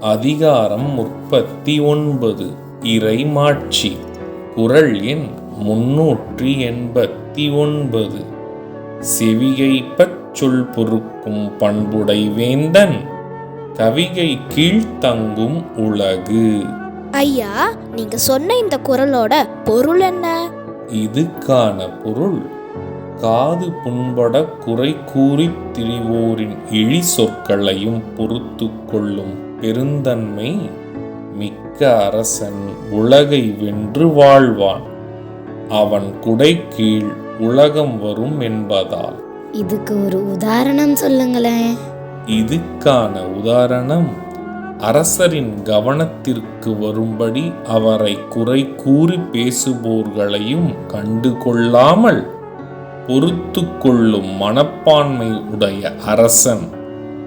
அதிகாரம் முப்பத்தி ஒன்பது. இறைமாட்சி குரல் எண் முன்னூற்றி எண்பத்தி ஒன்பது. செவிகைப்பச் சொல் பொறுக்கும் பண்புடை வேந்தன் கவிகை கீழ்த்தங்கும் உலகு. ஐயா நீங்க சொன்ன இந்த குரலோட பொருள் என்ன? இதுக்கான பொருள். காது புண்பட குறை கூறித் திரிவோரின் இழி சொற்களையும் பொறுத்து கொள்ளும் பெருந்தன்மை மிக்க அரசன் உலகை வென்று வாழ்வான். அவன் குடை கீழ் உலகம் வரும் என்பதால். இதுக்கு ஒரு உதாரணம் சொல்லுங்களேன். இதுக்கான உதாரணம் அரசரின் கவனத்திற்கு வரும்படி அவரை குறை கூறி பேசுபவர்களையும் கண்டு கொள்ளாமல் பொறுத்து கொள்ளும் மனப்பான்மை உடைய அரசன்.